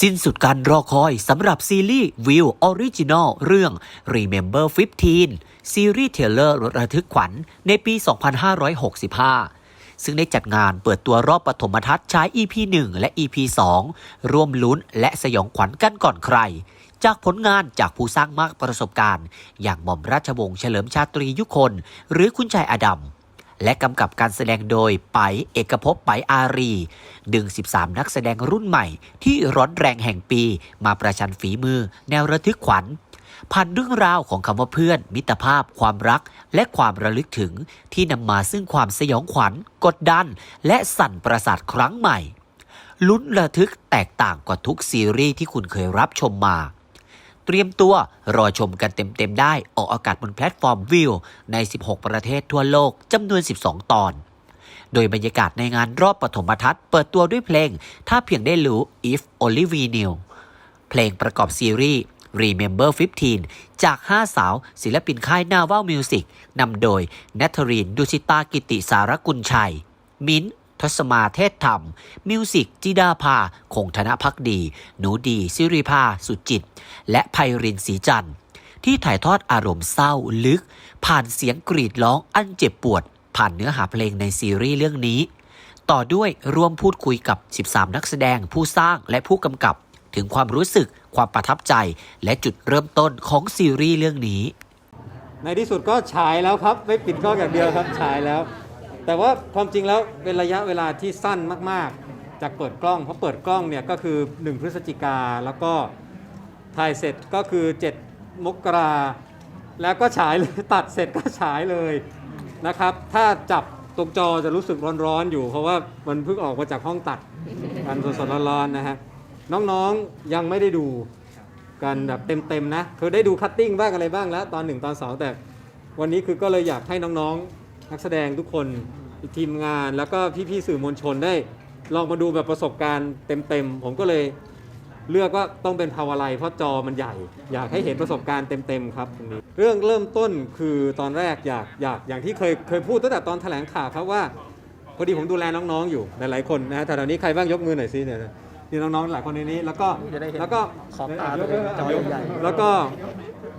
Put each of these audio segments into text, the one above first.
สิ้นสุดการรอคอยสำหรับซีรีส์วิวออริจินอลเรื่อง Remember 15 ซีรีส์เทเลอร์ระทึกขวัญในปี 2565 ซึ่งได้จัดงานเปิดตัวรอบปฐมทัศน์ฉาย EP 1 และ EP 2 ร่วมลุ้นและสยองขวัญกันก่อนใคร จากผลงานจากผู้สร้างมากประสบการณ์ อย่างหม่อมราชวงศ์เฉลิมชาตรียุคน หรือคุณชายอดัม และกำกับการแสดงโดยไปเอกภพไปอารี ดึง 13 นักแสดงรุ่นใหม่ ที่ร้อนแรงแห่งปีมาประชันฝีมือ แนวระทึกขวัญผ่านเรื่องราวของคำว่าเพื่อน มิตรภาพ ความรัก และความระลึกถึงที่นำมาซึ่งความสยองขวัญ กดดัน และสั่นประสาทครั้งใหม่ลุ้นระทึกแตกต่างกว่าทุกซีรีส์ที่คุณเคยรับชมมา เตรียมตัวรอชมกันเต็มๆได้ ออกอากาศบนแพลตฟอร์มวิวใน 16 ประเทศทั่วโลกจำนวน 12 ตอน โดยบรรยากาศในงานรอบปฐมทัศน์เปิดตัวด้วยเพลง ถ้าเพียงได้รู้ if only we knew เพลงประกอบซีรีส์ Remember 15 จาก 5 สาว ศิลปินค่าย Naval Music นำโดยนัทรินดุสิตากิติสารกุลชัย มิ้น ทศมาเทศธรรม มิวสิกจิดาภา คงธนพักดี หนูดี สิริภา สุจิต และไพรินศรีจันทร์ ที่ถ่ายทอดอารมณ์เศร้าลึก ผ่านเสียงกรีดร้องอันเจ็บปวด ผ่านเนื้อหาเพลงในซีรีส์เรื่องนี้ ต่อด้วยร่วมพูดคุยกับ 13 นักแสดงผู้สร้างและผู้กำกับ ถึงความรู้สึกความประทับใจ และจุดเริ่มต้นของซีรีส์เรื่องนี้ ในที่สุดก็ฉายแล้วครับ ไม่ปิดกล้องอย่างเดียวครับฉายแล้ว แต่ว่าความจริงแล้วเป็นระยะเวลาที่สั้นมากๆ จากเปิดกล้องเพราะเปิดกล้องเนี่ยก็คือ 1 พฤศจิกาแล้วก็ถ่ายเสร็จก็คือ 7 มกราแล้วก็ฉายเลยตัดเสร็จก็ฉายเลยนะครับ ถ้าจับตรงจอจะรู้สึกร้อนๆอยู่ เพราะว่ามันเพิ่งออกมาจากห้องตัดกันสดๆร้อนๆนะฮะน้องๆยังไม่ได้ดูกันแบบเต็มๆนะคือได้ดูคัตติ้งบ้างอะไรบ้างแล้ว ตอน1ตอน2แต่วันนี้คือก็เลยอยากให้น้องๆ นักแสดงทุกคน ทีมงานแล้วก็พี่ๆสื่อมวลชนได้ ลองมาดูแบบประสบการณ์เต็มๆ ผมก็เลยเลือกว่าต้องเป็นภาวะไลเพราะจอมันใหญ่ อยากให้เห็นประสบการณ์เต็มๆครับตรงนี้เรื่องเริ่มต้นคือตอนแรกอยากอยากอย่างที่เคยเคยพูดตั้งแต่ตอนแถลงข่าวครับว่าพอดีผมดูแลน้องๆอยู่หลายๆคนนะฮะแต่ตอนนี้ใครบ้างยกมือหน่อยสิเนี่ยนะนี่น้องๆหลายคนในนี้แล้วก็จะได้เห็นแล้วก็ขอบตาเยตัวเองอะๆจอใหญ่ๆแล้วก็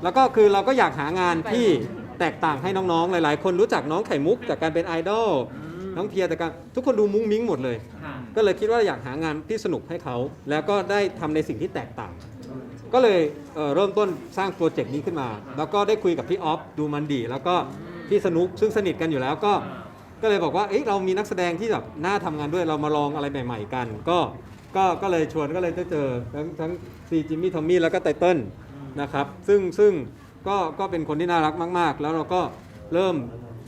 แล้วก็คือเราก็อยากหางานที่ แตกต่างให้น้องๆ หลาย ๆ คนรู้จักน้องไข่มุกจากการเป็นไอดอลน้องเพียร์จากการทุกคนดูมุ้งมิ้งหมดเลย ก็เลยคิดว่าอยากหางานที่สนุกให้เขา แล้วก็ได้ทำในสิ่งที่แตกต่าง ก็เลยเอ่อเริ่มต้นสร้างโปรเจกต์นี้ขึ้นมา แล้วก็ได้คุยกับพี่ออฟดูมันดีแล้วก็พี่สนุกซึ่งสนิทกันอยู่แล้วก็ก็เลยบอกว่าเอ้ยเรามีนักแสดงที่แบบน่าทำงานด้วยเรามาลองอะไรใหม่ ๆ กัน ก็ก็ก็เลยชวนก็เลยได้เจอทั้งทั้งซีจิมมี่ทอมมี่แล้วก็ไตเติ้ลนะครับซึ่งซึ่ง ก็ก็เป็นคนที่น่ารักมาก ๆ แล้วเราก็เริ่ม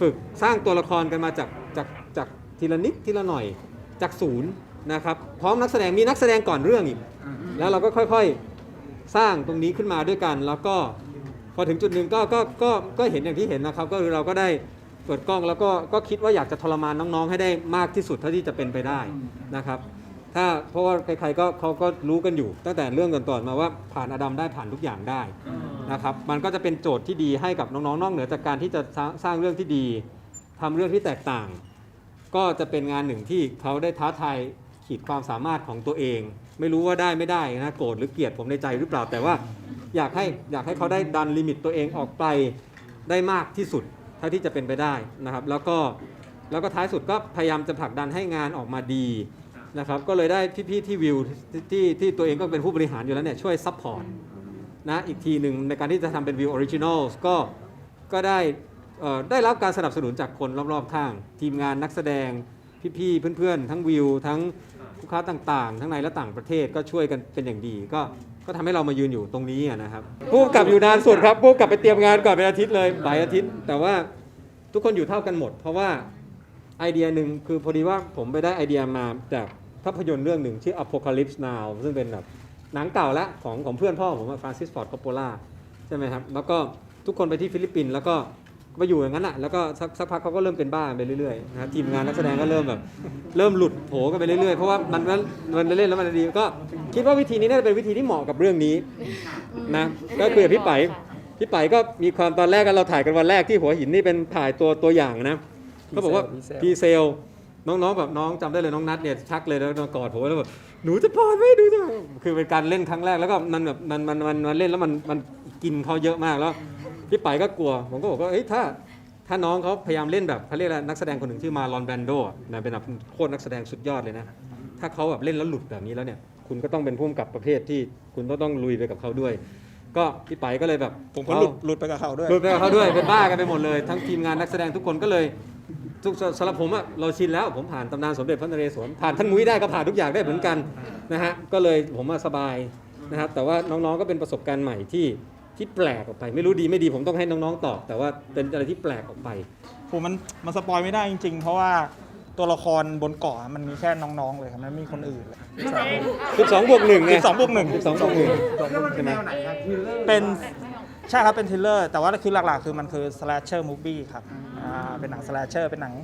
ฝึกสร้างตัวละครกันมาจากจากจากทีละนิดทีละหน่อยจากศูนย์นะครับพร้อมนักแสดงมีนักแสดงก่อนเรื่องอีก แล้วเราก็ค่อยๆสร้างตรงนี้ขึ้นมาด้วยกัน แล้วก็พอถึงจุดหนึ่งก็ก็ก็ก็เห็นอย่างที่เห็นนะครับ ก็คือเราก็ได้เปิดกล้องแล้วก็ก็คิดว่าอยากจะทรมานน้องๆ ให้ได้มากที่สุดเท่าที่จะเป็นไปได้นะครับ ถ้าเพราะว่าใครๆก็เขาก็รู้กันอยู่ ตั้งแต่เรื่องก่อนๆมาว่าผ่านอดัมได้ผ่านทุกอย่างได้นะครับมันก็จะเป็นโจทย์ที่ดีให้กับน้องๆนอกเหนือจากการที่จะสร้างสร้างเรื่องที่ดีทำเรื่องที่แตกต่าง ก็จะเป็นงานหนึ่งที่เขาได้ท้าทายขีดความสามารถของตัวเอง ไม่รู้ว่าได้ไม่ได้นะโกรธหรือเกลียดผมในใจหรือเปล่าแต่ว่า อยากให้อยากให้เขาได้ดันลิมิตตัวเองออกไปได้มากที่สุดเท่าที่จะเป็นไปได้นะครับ แล้วก็แล้วก็ท้ายสุดก็พยายามจะผลักดันให้งานออกมาดี นะครับก็เลยได้พี่ๆที่วิวที่ที่ตัวเองก็เป็นผู้บริหารอยู่แล้วเนี่ยช่วยซัพพอร์ตนะอีกทีหนึ่งในการที่จะทำเป็นวิวออริจินอลก็ก็ได้ได้รับการสนับสนุนจากคนรอบๆข้าง ทีมงานนักแสดงพี่ๆเพื่อนๆ ทั้งวิว ทั้งลูกค้าต่างๆ ทั้งในและต่างประเทศก็ช่วยกันเป็นอย่างดี ก็ก็ทำให้เรามายืนอยู่ตรงนี้นะครับผู้กำกับอยู่นานสุดครับผู้กำกับไปเตรียมงานก่อนเป็นอาทิตย์เลยหลายอาทิตย์ แต่ว่าทุกคนอยู่เท่ากันหมด เพราะว่าไอเดียหนึ่งคือพอดีว่าผมไปได้ไอเดียมาจาก ภาพยนตร์เรื่องหนึ่งชื่อ Apocalypse Now ซึ่งเป็นแบบหนังเก่าละของของเพื่อนพ่อผมฟรานซิสฟอร์ดคอปโปล่าใช่ไหมครับ แล้วก็ทุกคนไปที่ฟิลิปปินส์แล้วก็ไปอยู่อย่างนั้นอะแล้วก็สักสักพักเขาก็เริ่มเป็นบ้าไปเรื่อยๆนะครับทีมงานนักแสดงก็เริ่มแบบ เริ่มหลุดโผกันไปเรื่อยๆ เพราะว่ามันมันมันเล่นแล้วมันดีก็คิดว่าวิธีนี้น่าจะเป็นวิธีที่เหมาะกับเรื่องนี้นะก็คุยกับพี่ไปพี่ไปก็มีความตอนแรกกันเราถ่ายกันวันแรกที่หัวหินนี่เป็นถ่ายตัวตัวอย่างนะเขาบอกว่าพรีพีเซเซลล น้องๆแบบน้องจำได้เลยน้องนัทเนี่ยชักเลยแล้วมากอดผมแล้วแบบหนูจะปลอดไหมหนูจะคือเป็นการเล่นครั้งแรกแล้วก็มันแบบมันมันมันมันเล่นแล้วมันมันกินเขาเยอะมากแล้วพี่ไปก็กลัว ผมก็บอกว่าเอ้ยถ้าถ้าน้องเขาพยายามเล่นแบบเขาเรียกอะไรนักแสดงคนหนึ่งชื่อมาลอนแบนโดอะนะเป็นแบบโคตรนักแสดงสุดยอดเลยนะ ถ้าเขาแบบเล่นแล้วหลุดแบบนี้แล้วเนี่ย คุณก็ต้องเป็นผู้กำกับประเภทที่คุณก็ต้องลุยไปกับเขาด้วย ก็พี่ไปก็เลยแบบผมก็หลุดหลุดไปกับเขาด้วยหลุดไปกับเขาด้วยเป็นบ้ากันไปหมดเลย ทั้งทีมงานนักแสดงทุกคนก็เลย ทุกสำหรับผมอะเราชินแล้วผมผ่านตำนานสมเด็จพระนเรศวรผ่านท่านมุ้ยได้ก็ผ่านทุกอย่างได้เหมือนกันนะฮะก็เลยผมมาสบายนะครับแต่ว่าน้องๆก็เป็นประสบการณ์ใหม่ที่ที่แปลกออกไป ไม่รู้ดีไม่ดีผมต้องให้น้องๆตอบ แต่ว่าเป็นอะไรที่แปลกออกไปผมมันมันสปอยไม่ได้จริง ๆ เพราะว่าตัวละครบนเกาะมันมีแค่น้องๆเลยครับมันไม่มีคนอื่นเลย12บวก1ไง12บวกหนึ่ง12บวก1ใช่ไหมเป็นใช่ครับเป็นทริลเลอร์ แต่ว่าคือหลักๆ คือมันคือ slasher movie ครับ อ่าเป็นหนัง slasher เป็นหนัง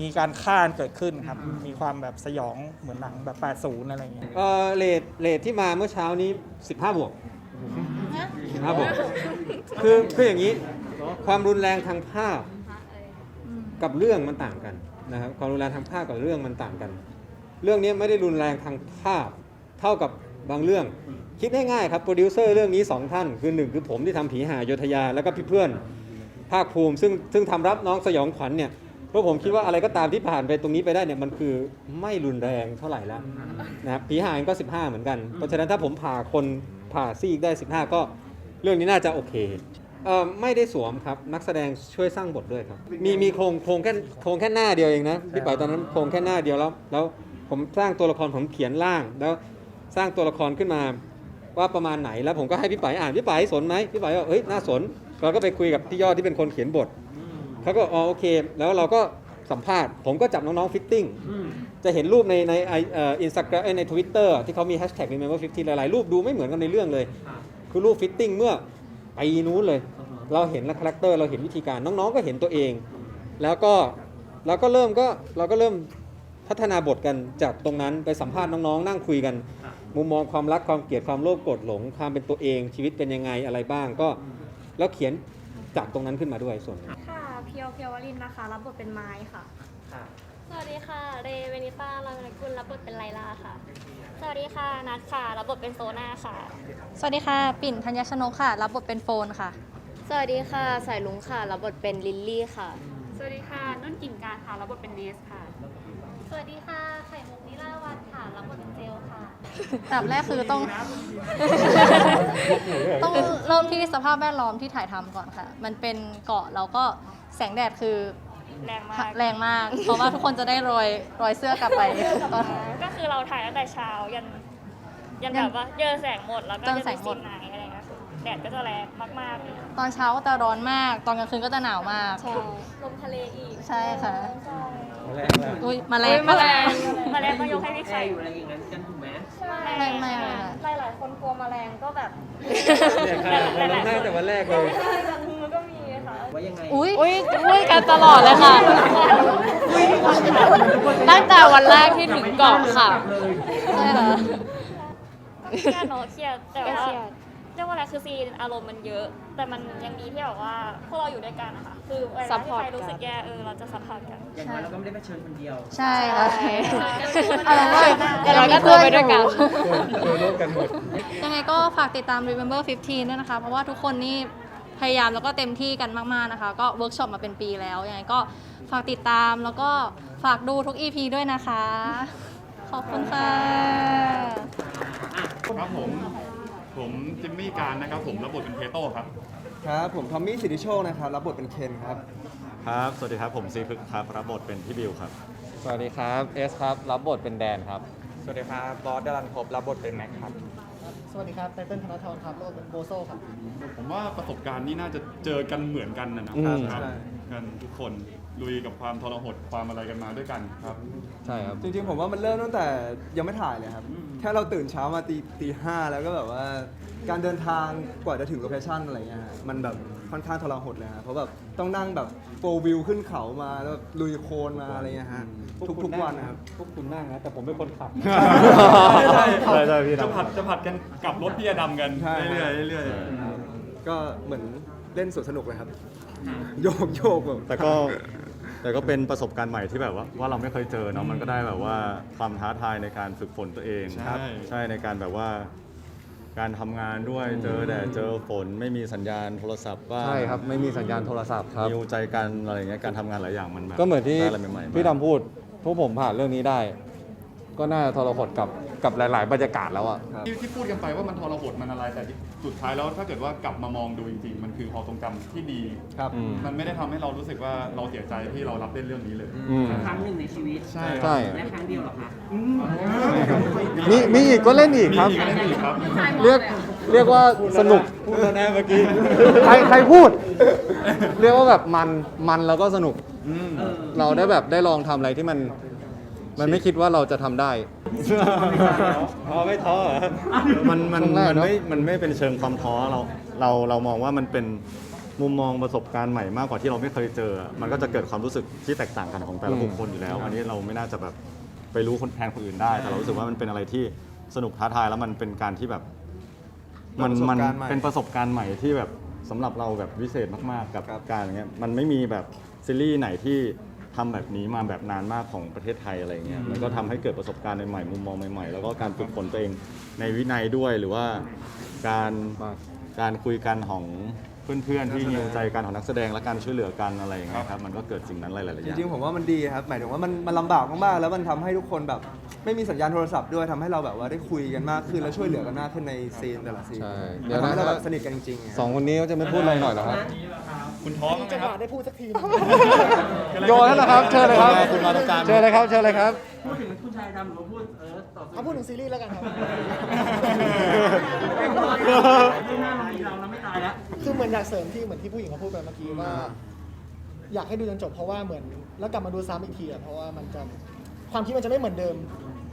มีการฆ่าเกิดขึ้นครับ มีความแบบสยองเหมือนหนังแบบ 80 อะไรอย่างเงี้ย เออเลทเลทที่มาเมื่อเช้านี้ 15 บวก 15 บวก คือคืออย่างนี้ ความรุนแรงทางภาพกับเรื่องมันต่างกันนะครับ ความรุนแรงทางภาพกับเรื่องมันต่างกัน เรื่องนี้ไม่ได้รุนแรงทางภาพ เท่ากับบางเรื่อง คิดง่ายๆครับ โปรดิวเซอร์เรื่องนี้สองท่าน คือหนึ่งคือผมที่ทำผีหาโยธยา แล้วก็พี่เพื่อน ภาคภูมิ ซึ่งซึ่งทำรับน้องสยองขวัญเนี่ยเพราะผมคิดว่าอะไรก็ตามที่ผ่านไปตรงนี้ไปได้เนี่ยมันคือไม่รุนแรงเท่าไหร่แล้วนะครับผีหายก็ 15 เหมือนกัน เพราะฉะนั้นถ้าผมผ่าคนผ่าซีกได้ 15 ก็เรื่องนี้น่าจะโอเคเอ่อไม่ได้สวมครับนักแสดงช่วยสร้างบทด้วยครับ มีมีโครงโครงแค่โครงแค่หน้าเดียวเองนะพี่ป๋ายตอนนั้นโครงแค่หน้าเดียวแล้วแล้วผมสร้างตัวละครผมเขียนร่าง แล้วสร้างตัวละครขึ้นมาว่าประมาณไหนแล้วผมก็ให้พี่ป๋ายอ่านพี่ป๋ายสนไหมพี่ป๋ายว่าเอ้ยน่าสน เราก็ไปคุยกับพี่ยอดที่เป็นคนเขียนบทเขาก็อ๋อโอเค แล้วเราก็สัมภาษณ์ ผมก็จับน้องๆฟิตติ้งจะเห็นรูปในในไอเอ่อินสตาแกรมในทวิตเตอร์ที่เขามีแฮชแท็ก remember 15 หลายๆ รูปดูไม่เหมือนกันในเรื่องเลย คือรูปฟิตติ้งเมื่อปีนู้นเลย เราเห็นแล้วคาแรคเตอร์เราเห็นวิธีการน้องๆก็เห็นตัวเอง แล้วก็เราก็เริ่มก็เราก็เริ่มพัฒนาบทกันจากตรงนั้นไปสัมภาษณ์น้องๆ นั่งคุยกัน มุมมองความรักความเกลียดความโลภโกรธหลงความเป็นตัวเองชีวิตเป็นยังไงอะไรบ้างก็ แล้วเขียนจากตรงนั้นขึ้นมาด้วยส่วนหนึ่ง ค่ะ เพียวเพียววลินนะคะ รับบทเป็นไม้ค่ะสวัสดีค่ะ เรเวนิต้าลานกุลรับบทเป็นไลลาค่ะ สวัสดีค่ะ นัทค่ะ รับบทเป็นโซนาค่ะ สวัสดีค่ะ ปิ่นธัญชนกค่ะ รับบทเป็นโฟนค่ะ สวัสดีค่ะ สายลุงค่ะ รับบทเป็นลิลลี่ค่ะ สวัสดีค่ะ นุ่นกิ่งการค่ะ รับบทเป็นเนสค่ะ สวัสดีค่ะ ไข่มุกนิลาวันค่ะ รับบทเป็นเจลค่ะ อันดับแรกคือต้อง ต้องเริ่มที่สภาพแวดล้อมที่ถ่ายทำก่อนค่ะ มันเป็นเกาะแล้วก็แสงแดดคือแรงมากแรงมาก เพราะว่าทุกคนจะได้โรยโรยเสื้อกลับไปตอน ก็คือเราถ่ายตั้งแต่เช้ายันยันยันแบบว่าเจอแสงหมดแล้วก็จนจะแสงหมดซีนไหนอะไรเงี้ยแดดก็จะแรงมากๆเลยตอนเช้าก็จะร้อนมาก ตอนกลางคืนก็จะหนาวมากใช่ลมทะเลอีกใช่ค่ะ ใช่อุ้ยแมาแรเฮ้งยแมลงแมลงต้องยกให้พี่ไข่ อยู่อะไรอย่างนั้นกัน ถูกไหมไม่ไม่เลยค่ะหลายหลายๆคนกลัวแมลงก็แบบเนี่ยขนาดเราร้องไห้แต่วันแรกเลย มันก็มีค่ะ ว่ายังไง อุ้ยอุ้ยอุ้ยกันตลอดเลยค่ะ ตั้งแต่วันแรกที่ถึงเกาะค่ะ ใช่ค่ะเครียดเนอะเครียดแต่ว่าเรีย กว่าอะไรคือซีนอารมณ์มันเยอะ แต่มันยังมีที่แบบว่าพวกเราอยู่ด้วยกันนะคะคือเวลาที่ใครรู้สึกแย่เออเราจะซัพพอร์ตกัน อย่างน้อยเราก็ไม่ได้ไปเชิญคนเดียวใช่ค่ะใช่ เอาเป็นว่าแต่เราก็เจอไปด้วยกันเจอโลกกันหมด ยังไงก็ฝากติดตาม Remember 15 ด้วยนะคะ เพราะว่าทุกคนนี่พยายามแล้วก็เต็มที่กันมาก ๆ นะคะ ก็เวิร์กช็อปมาเป็นปีแล้ว ยังไงก็ฝากติดตามแล้วก็ฝากดูทุก EP ด้วยนะคะ ขอบคุณค่ะ ครับผม ผมจิมมี่การนะครับผมรับบทเป็นเพโต้ครับ ครับผมทอมมี่สิทธิโชคนะครับรับบทเป็นเคนครับครับ สวัสดีครับ ผมซีพึกครับ รับบทเป็นพี่บิวครับ สวัสดีครับ เอสครับ รับบทเป็นแดนครับ สวัสดีครับ บอสดารันพบรับบทเป็นแม็กครับ สวัสดีครับไตเติ้ลธนทรครับโลกเป็นโบโซครับ ผมว่าประสบการณ์นี้น่าจะเจอกันเหมือนกันนะนะอืม ครับใช่กันทุกคนลุยกับความทรหดความอะไรกันมาด้วยกันครับ ใช่ครับ จริงๆผมว่ามันเริ่มตั้งแต่ยังไม่ถ่ายเลยครับ แค่เราตื่นเช้ามาตีตีห้าแล้วก็แบบว่า การเดินทางกว่าจะถึงโลเคชั่นอะไรเงี้ยฮะมันแบบค่อนข้างทรหดเลยฮะเพราะแบบต้องนั่งแบบโฟวิวขึ้นเขามาแล้วแบบลุยโคลนมาอะไรเงี้ยฮะทุกๆวันนะครับ พวกคุณนั่งนะแต่ผมเป็นคนขับ ใช่ใช่ใช่พี่จะผัดจะผัดกันกลับรถพี่อดำกันใช่ เรื่อยๆเรื่อยก็เหมือนเล่นสวนสนุกเลยครับ โยกโยกแบบแต่ก็ แต่ก็เป็นประสบการณ์ใหม่ที่แบบว่าว่าเราไม่เคยเจอเนาะมันก็ได้แบบว่าความท้าทายในการฝึกฝนตัวเองใช่ ใช่ในการแบบว่า การทำงานด้วยเจอแดดเจอฝนไม่มีสัญญาณโทรศัพท์ว่าใช่ครับไม่มีสัญญาณโทรศัพท์ครับมิวใจกันอะไรอย่างเงี้ยการทำงานหลายอย่างมันแบบก็เหมือนที่ได้อะไรใหม่ๆพี่ดำพูดพวกผมผ่านเรื่องนี้ได้ ก็น่าทรหดกับกับหลาย ๆ บรรยากาศแล้วอะที่ที่พูดกันไปว่ามันทรหดมันอะไร แต่สุดท้ายแล้วถ้าเกิดว่ากลับมามองดูจริง ๆ มันคือความทรงจำที่ดี ครับอืม มันไม่ได้ทำให้เรารู้สึกว่าเราเสียใจที่เรารับเล่นเรื่องนี้เลย อืม ครั้งหนึ่งในชีวิตใช่ใช่ และครั้งเดียวเหรอคะมีมีอีกก็เล่นอีกครับ มีอีกก็เล่นอีกครับ เรียกเรียกว่าสนุก พูดแล้วนะเมื่อกี้ ใครใครพูด เรียกว่าแบบมันมันแล้วก็สนุกเราได้แบบได้ลองทำอะไรที่มัน มันไม่คิดว่าเราจะทำได้ ท้อไม่ท้อเหรอมันมันครั้งแรกมันเนอะ ไม่มันไม่เป็นเชิงความท้อเราเราเรามองว่ามันเป็นมุมมองประสบการณ์ใหม่มากกว่าที่เราไม่เคยเจอ มันก็จะเกิดความรู้สึกที่แตกต่างกันของแต่ละบุคคลอยู่แล้ว อันนี้เราไม่น่าจะแบบไปรู้คนแทนคนอื่นได้ แต่เรารู้สึกว่ามันเป็นอะไรที่สนุกท้าทายแล้วมันเป็นการที่แบบ มันประสบมันการณ์ใหม่เป็นประสบการณ์ใหม่ที่แบบสำหรับเราแบบวิเศษมากๆกับครับ การอย่างเงี้ยมันไม่มีแบบซีรีส์ไหนที่ ทำแบบนี้มาแบบนานมากของประเทศไทยอะไรเงี้ยมันก็ทำให้เกิดประสบการณ์ใหม่ๆมุมมองใหม่ๆ แล้วก็การฝึกฝนตัวเองในวินัยด้วยหรือว่าการมากการคุยกันของเพื่อนๆที่ยิวใจกันของนักแสดงและการช่วยเหลือกันอะไรอย่างเงี้ยครับมันก็เกิดสิ่งนั้นหลายๆอจย่าง ริงๆผมว่ามันดีครับหมายถึงว่ามันมันลำบากมากๆแล้วมันทำให้ทุกคนแบบ ไม่มีสัญญาณโทรศัพท์ด้วยทำให้เราแบบว่าได้คุยกันมากขึ้น แล้วช่วยเหลือกันมากขึ้นในซีนแต่ละซีนใช่เดี๋แล้ยววทำนะให้เราแบบสนิทกันจริงๆไงสองคนนี้เขาจะไม่พูดอะไรหน่อยเหรอครับคุ ณท้อไหมจังหครับ วะได้พูดสักทีโยนแล้วนะครับ เชิญเลยครับ คุณมาตรงกลางเชิญเลยครับ เชิญเลยครับ พูดถึงผู้ชายดำหรือว่าพูดเออต่อเอาพูดถึงซีรีส์แล้วกันครับที่หน้าเรามีเราเราไม่ตายแล้ว คือเหมือนอยากเสริมที่เหมือนที่ผู้หญิงเขาพูดไปเมื่อกี้ว่า อยากให้ดูจนจบเพราะว่าเหมือนแล้วกลับมาดูซ้ำอีกทีอะเพราะว่ามันจะความคิดมันจะไม่เหมือนเดิม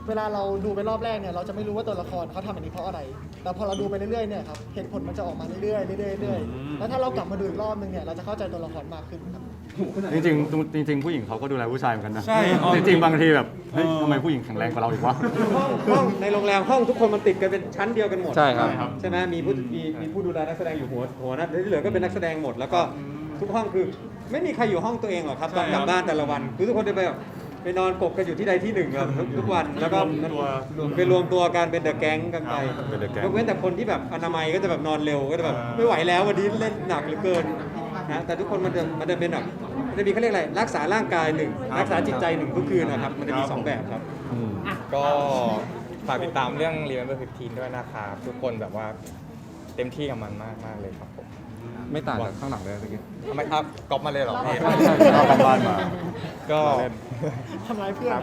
เวลาเราดูไปรอบแรกเนี่ยเราจะไม่รู้ว่าตัวละครเขาทำแบบนี้เพราะอะไร แต่พอเราดูไปเรื่อยๆเนี่ยครับเหตุผลมันจะออกมาเรื่อยๆเรื่อยๆเรื่อยๆแล้วถ้าเรากลับมาดูอีกรอบนึงเนี่ยเราจะเข้าใจตัวละครมากขึ้นครับ จริงๆจริงๆจริง ๆ ผู้หญิงเขาก็ดูแลผู้ชายเหมือนกันนะใช่จริงๆบางทีแบบเฮ้ยทำไมผู้หญิงแข็งแรงกว่าเราอีกวะ ห้องห้องในโรงแรมห้องทุกคนมันติดกันเป็นชั้นเดียวกันหมดใช่ครับ ใช่ไหมมีผู้มีมีผู้ดูแลนักแสดงอยู่หัวหัวนะที่เหลือก็เป็นนักแสดงหมด แล้วก็ทุกห้องคือ ไม่มีใครอยู่ห้องตัวเองหรอกครับตอนกลับบ้านแต่ละวันคือทุกคนจะไปแบบ ไปนอนกบกันอยู่ที่ใดที่หนึ่งครับทุกทุกวันแล้วก็รวมตัวไปรวมตัวกันเป็นเดอะแก๊งกันไปครับเป็น The Gang ยกเว้นแต่คนที่แบบอนามัยก็จะแบบนอนเร็วก็จะแบบไม่ไหวแล้ววันนี้เล่นหนักเหลือเกินนะแต่ทุกคนมันจะมันจะเป็นแบบมันจะมีเขาเรียกอะไรรักษาร่างกายหนึ่งรักษาจิตใจหนึ่งทุกคืนนะครับมันจะมีสองแบบครับก็ฝากติดตามเรื่อง Remember 15 ด้วยนะครับ ทุกคนแบบว่าเต็มที่กับมันมากมากเลยครับผม ไม่ต่างจากข้างหลังเลยเมื่อกี้ทำไมครับก๊อปมาเลยเหรอพี่เอากลับบ้านมา ก็ทำร้ายเพื่อน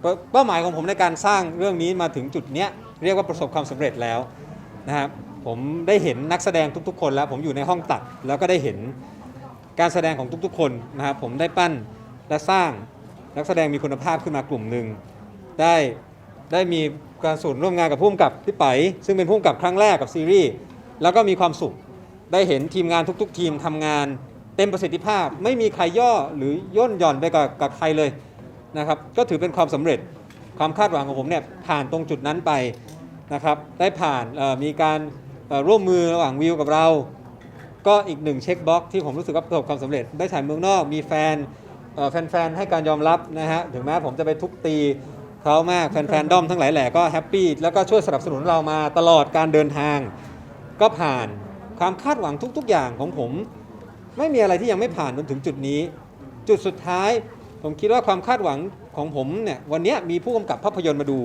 เป้าเป้าหมายของผมในการสร้างเรื่องนี้มาถึงจุดเนี้ยเรียกว่าประสบความสำเร็จแล้วนะครับผมได้เห็นนักแสดงทุกๆ คนแล้ว ผมอยู่ในห้องตัดแล้วก็ได้เห็นการแสดงของทุกๆ คนนะครับผมได้ปั้นและสร้างนักแสดงมีคุณภาพขึ้นมากลุ่มหนึ่งได้ได้มีการส่วนร่วมงานกับผู้กำกับพี่ไปซึ่งเป็นผู้กำกับครั้งแรกกับซีรีส์แล้วก็มีความสุข ได้เห็นทีมงานทุก ๆ ทีมทำงานเต็มประสิทธิภาพ ไม่มีใครย่อหรือย่นหย่อนไปกับกับใครเลยนะครับก็ถือเป็นความสำเร็จความคาดหวังของผมเนี่ยผ่านตรงจุดนั้นไปนะครับได้ผ่านมีการร่วมมือระหว่างวิวกับเรา ก็อีกหนึ่งเช็คบ็อกที่ผมรู้สึกว่าประสบความสำเร็จ ได้ถ่ายเมืองนอกมีแฟนแฟนๆให้การยอมรับนะฮะถึงแม้ผมจะไปทุบตีเขามากแฟนๆด้อมทั้งหลายแหล่ก็แฮปปี้แล้วก็ช่วยสนับสนุนเรามาตลอดการเดินทางก็ผ่าน ความคาดหวังทุก ๆ อย่างของผม ไม่มีอะไรที่ยังไม่ผ่านจนถึงจุดนี้ จุดสุดท้าย ผมคิดว่าความคาดหวังของผมเนี่ยวันนี้มีผู้กำกับภาพยนตร์มาดู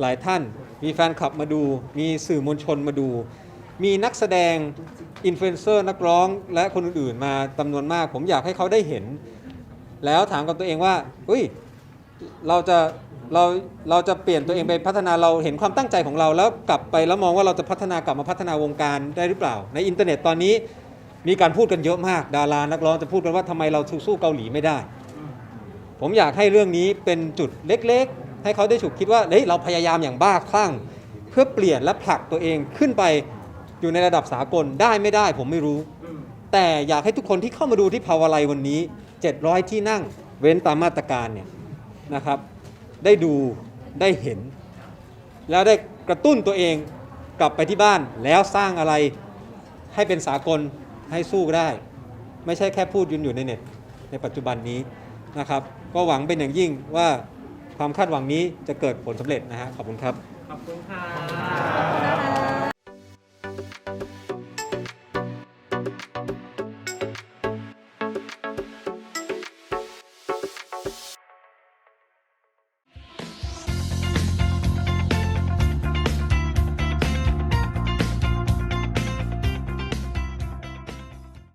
หลายท่าน มีแฟนคลับมาดู มีสื่อมวลชนมาดู มีนักแสดงอินฟลูเอนเซอร์นักร้องและคนอื่นๆมาจำนวนมาก ผมอยากให้เขาได้เห็น แล้วถามกับตัวเองว่าอุ้ยเราจะ เราเราจะเปลี่ยนตัวเองไปพัฒนาเราเห็นความตั้งใจของเราแล้วกลับไปแล้วมองว่าเราจะพัฒนากลับมาพัฒนาวงการได้หรือเปล่า ในอินเทอร์เน็ตตอนนี้มีการพูดกันเยอะมาก ดารานักร้องจะพูดกันว่าทำไมเราสู้เกาหลีไม่ได้ ผมอยากให้เรื่องนี้เป็นจุดเล็กๆ ให้เขาได้ฉุกคิดว่าเฮ้ยเราพยายามอย่างบ้าคลั่ง เพื่อเปลี่ยนและผลักตัวเองขึ้นไปอยู่ในระดับสากลได้ไม่ได้ ผมไม่รู้ แต่อยากให้ทุกคนที่เข้ามาดูที่ภาวะไลวันนี้ 700 ที่นั่งเว้นตามมาตรการเนี่ยนะครับ ได้ดูได้เห็น แล้วได้กระตุ้นตัวเองกลับไปที่บ้านแล้วสร้างอะไรให้เป็นสากลให้สู้ได้ ไม่ใช่แค่พูดยืนอยู่ในเน็ตในปัจจุบันนี้นะครับ ก็หวังเป็นอย่างยิ่งว่าความคาดหวังนี้จะเกิดผลสำเร็จนะฮะขอบคุณครับ ขอบคุณค่ะขอบคุณนะคะ